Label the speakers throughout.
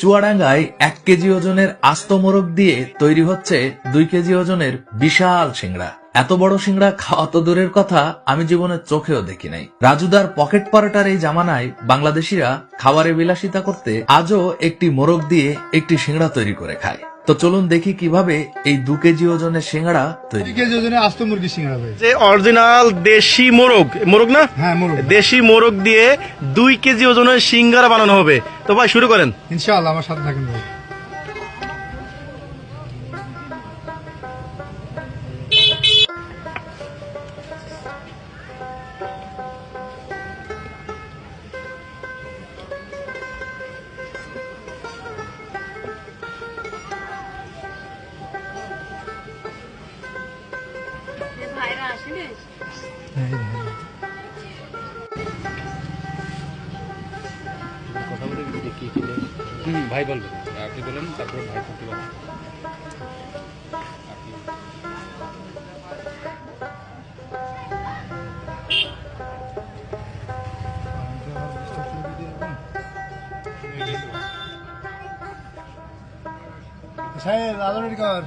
Speaker 1: চুয়াডাঙ্গায় এক কেজি ওজনের আস্ত মোরগ দিয়ে তৈরি হচ্ছে দুই কেজি ওজনের বিশাল সিংড়া। এত বড় সিংড়া খাওয়া তো দূরের কথা, আমি জীবনের চোখেও দেখি নাই। রাজুদার পকেট পরোটার এই জামানায় বাংলাদেশিরা খাবারে বিলাসিতা করতে আজও একটি মোরগ দিয়ে একটি সিংড়া তৈরি করে খায়। তো চলুন দেখি কীভাবে এই দু কেজি ওজনের সিঙ্গাড়া তৈরি
Speaker 2: কেজি ওজনের আস্ত মুরগি সিঙ্গারা ভাই।
Speaker 3: যে অরিজিনাল দেশি মোরগ মোরগ না?
Speaker 2: হ্যাঁ মোরগ
Speaker 3: দেশি মোরগ দিয়ে দুই কেজি ওজনের সিঙ্গারা বানানো হবে। তো ভাই শুরু করেন।
Speaker 2: ইনশাআল্লাহ আমার সাথে থাকেন ভাই।
Speaker 4: ভাই বলবেন আপনি বলেন তারপর ভাই করতে পারেন
Speaker 2: সাহেব আলোর কর।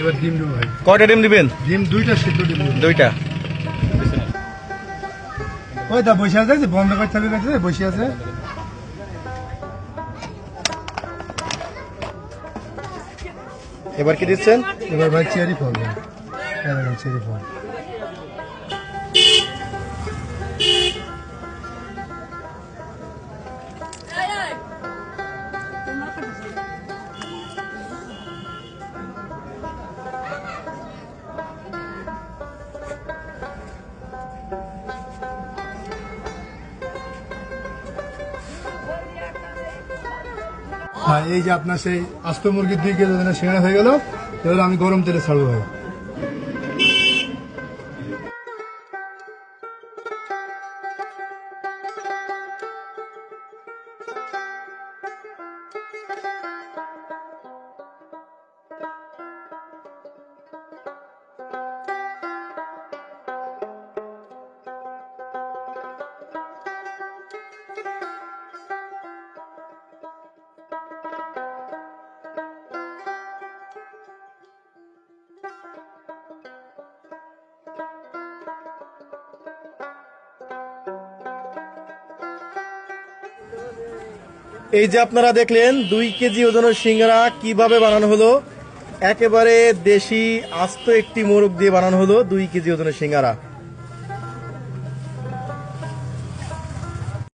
Speaker 2: এবার ডিম দেবো ভাই।
Speaker 3: কয়টা ডিম দিবেন?
Speaker 2: ডিম দুইটা সিদ্ধ ডিম
Speaker 3: দুইটা।
Speaker 2: ওই তা বসে আছে বন্ধ করতে হবে গেছে বসে আছে।
Speaker 3: এবার কি দিচ্ছেন?
Speaker 2: এবার ভাই চেরি ফল চেরি ফল। হ্যাঁ এই যে আপনার সেই আস্ত মুরগির দুই কেজি সিঙ্গারা হয়ে গেল, এবার আমি গরম তেলে ছাড়বো ভাই।
Speaker 3: এই যে আপনারা দেখলেন, দুই কেজি ওজনের সিঙ্গারা কীভাবে বানানো হলো? একেবারে দেশি, আস্ত একটি মোরগ দিয়ে বানানো হলো দুই কেজি ওজনের সিঙ্গারা।